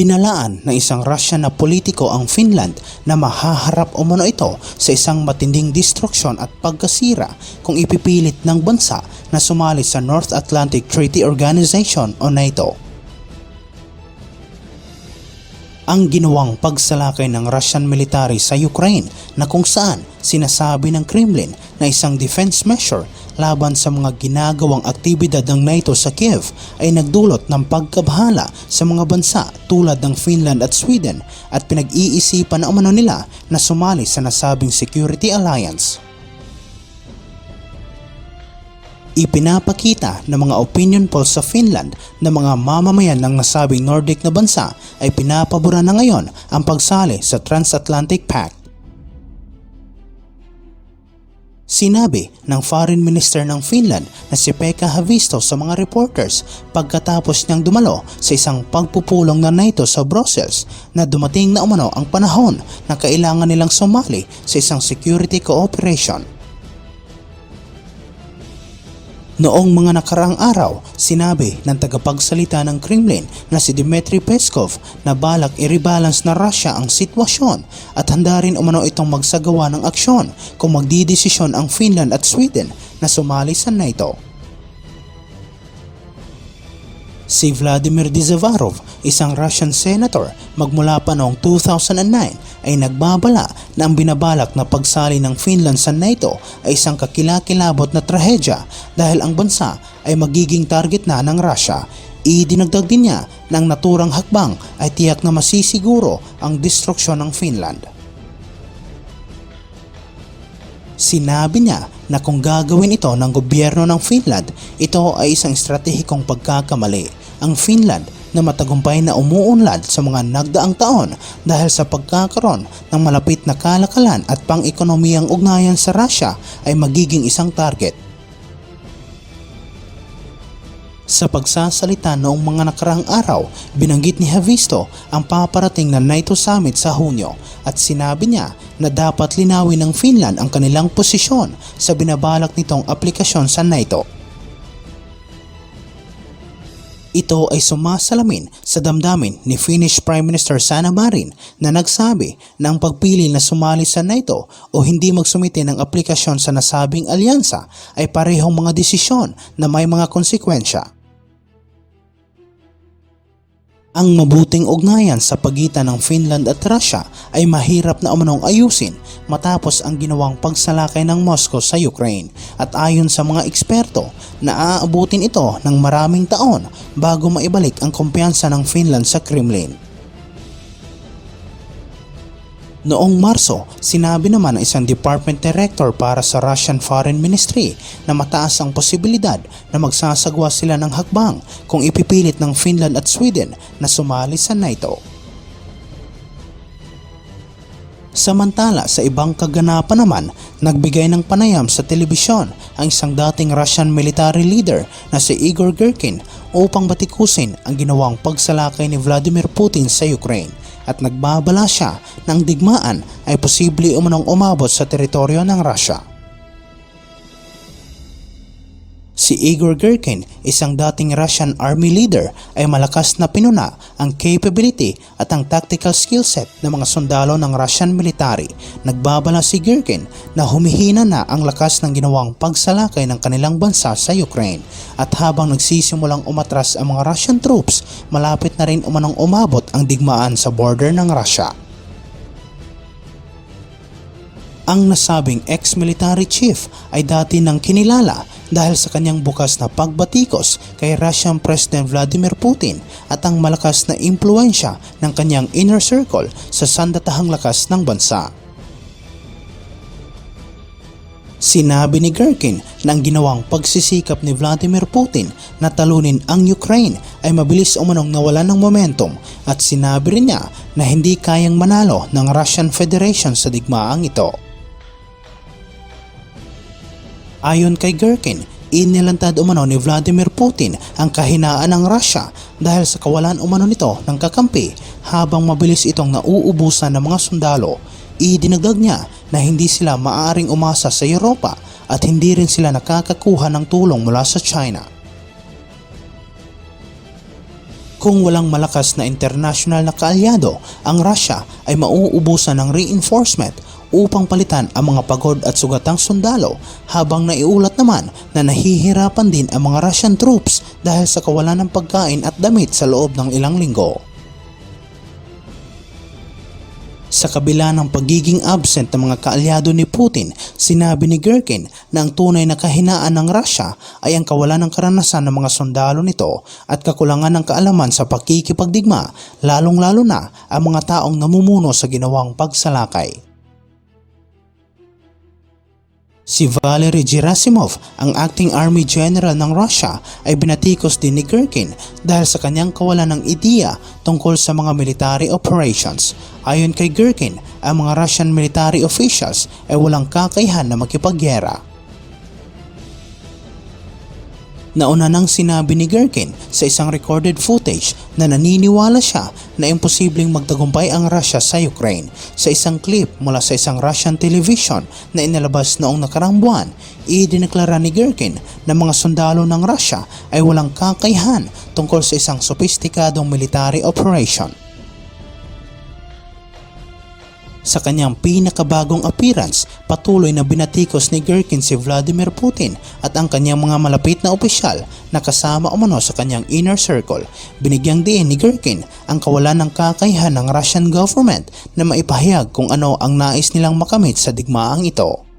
Binalaan ng isang Russian na politiko ang Finland na mahaharap umano ito sa isang matinding destruksyon at pagkasira kung ipipilit ng bansa na sumali sa North Atlantic Treaty Organization o NATO. Ang ginawang pagsalakay ng Russian military sa Ukraine na kung saan sinasabi ng Kremlin na isang defense measure laban sa mga ginagawang aktibidad ng NATO sa Kiev ay nagdulot ng pagkabahala sa mga bansa tulad ng Finland at Sweden at pinag-iisipan na umano nila na sumali sa nasabing security alliance. Ipinapakita ng mga opinion polls sa Finland na mga mamamayan ng nasabing Nordic na bansa ay pinapabura na ngayon ang pagsali sa Transatlantic Pact. Sinabi ng Foreign Minister ng Finland na si Pekka Havisto sa mga reporters pagkatapos niyang dumalo sa isang pagpupulong ng NATO sa Brussels na dumating na umano ang panahon na kailangan nilang sumali sa isang security cooperation. Noong mga nakarang araw, sinabi ng tagapagsalita ng Kremlin na si Dmitry Peskov na balak i-rebalance na Russia ang sitwasyon at handa rin umano itong magsagawa ng aksyon kung magdidesisyon ang Finland at Sweden na sumali sa NATO. Si Vladimir Dzivarov, isang Russian senator magmula pa noong 2009 ay nagbabala na ang binabalak na pagsali ng Finland sa NATO ay isang kakilakilabot na trahedya dahil ang bansa ay magiging target na ng Russia. Idinagdag din niya na ang naturang hakbang ay tiyak na masisiguro ang destruksyon ng Finland. Sinabi niya na kung gagawin ito ng gobyerno ng Finland, ito ay isang estratehikong pagkakamali. Ang Finland na matagumpay na umuunlad sa mga nagdaang taon dahil sa pagkakaroon ng malapit na kalakalan at pang-ekonomiyang ugnayan sa Russia ay magiging isang target. Sa pagsasalita noong mga nakarang araw, binanggit ni Havisto ang paparating na NATO Summit sa Hunyo at sinabi niya na dapat linawin ng Finland ang kanilang posisyon sa binabalak nitong aplikasyon sa NATO. Ito ay sumasalamin sa damdamin ni Finnish Prime Minister Sanna Marin na nagsabi na ang pagpili na sumali sa NATO o hindi magsumite ng aplikasyon sa nasabing alyansa ay parehong mga desisyon na may mga konsekwensya. Ang mabuting ugnayan sa pagitan ng Finland at Russia ay mahirap na umanong ayusin matapos ang ginawang pagsalakay ng Moscow sa Ukraine at ayon sa mga eksperto na aabutin ito ng maraming taon bago maibalik ang kumpiyansa ng Finland sa Kremlin. Noong Marso, sinabi naman ng isang department director para sa Russian Foreign Ministry na mataas ang posibilidad na magsasagwa sila ng hakbang kung ipipilit ng Finland at Sweden na sumali sa NATO. Samantala sa ibang kaganapan naman, nagbigay ng panayam sa telebisyon ang isang dating Russian military leader na si Igor Girkin upang batikusin ang ginawang pagsalakay ni Vladimir Putin sa Ukraine at nagbabala siya ng digmaan ay posible umunong umabot sa teritoryo ng Russia. Si Igor Girkin, isang dating Russian army leader, ay malakas na pinuna ang capability at ang tactical skill set ng mga sundalo ng Russian military. Nagbabala si Girkin na humihina na ang lakas ng ginawang pagsalakay ng kanilang bansa sa Ukraine at habang nagsisimulang umatras ang mga Russian troops, malapit na rin umanong umabot ang digmaan sa border ng Russia. Ang nasabing ex-military chief ay dati nang kinilala dahil sa kanyang bukas na pagbatikos kay Russian President Vladimir Putin at ang malakas na impluensya ng kanyang inner circle sa sandatahang lakas ng bansa. Sinabi ni Gherkin na ang ginawang pagsisikap ni Vladimir Putin na talunin ang Ukraine ay mabilis umanong nawala ng momentum at sinabi rin niya na hindi kayang manalo ng Russian Federation sa digmaang ito. Ayon kay Gherkin, inilantad umano ni Vladimir Putin ang kahinaan ng Russia dahil sa kawalan umano nito ng kakampi habang mabilis itong nauubusan ng mga sundalo. Idinagdag niya na hindi sila maaaring umasa sa Europa at hindi rin sila nakakakuha ng tulong mula sa China. Kung walang malakas na international na kaalyado, ang Russia ay mauubusan ng reinforcement upang palitan ang mga pagod at sugatang sundalo habang naiulat naman na nahihirapan din ang mga Russian troops dahil sa kawalan ng pagkain at damit sa loob ng ilang linggo. Sa kabila ng pagiging absent ng mga kaalyado ni Putin, sinabi ni Gherkin na ang tunay na kahinaan ng Russia ay ang kawalan ng karanasan ng mga sundalo nito at kakulangan ng kaalaman sa pakikipagdigma, lalong-lalo na ang mga taong namumuno sa ginawang pagsalakay. Si Valery Gerasimov, ang acting army general ng Russia, ay binatikos din ni Gherkin dahil sa kanyang kawalan ng ideya tungkol sa mga military operations. Ayon kay Gherkin, ang mga Russian military officials ay walang kakayahan na makipagyera. Nauna nang sinabi ni Gherkin sa isang recorded footage na naniniwala siya na imposibleng magtagumpay ang Russia sa Ukraine. Sa isang clip mula sa isang Russian television na inalabas noong nakarang buwan, idineklara ni Gherkin na mga sundalo ng Russia ay walang kakayahan tungkol sa isang sopistikadong military operation. Sa kanyang pinakabagong appearance, patuloy na binatikos ni Gherkin si Vladimir Putin at ang kanyang mga malapit na opisyal na kasama umano sa kanyang inner circle. Binigyang diin ni Gherkin ang kawalan ng kakayahan ng Russian government na maipahayag kung ano ang nais nilang makamit sa digmaang ito.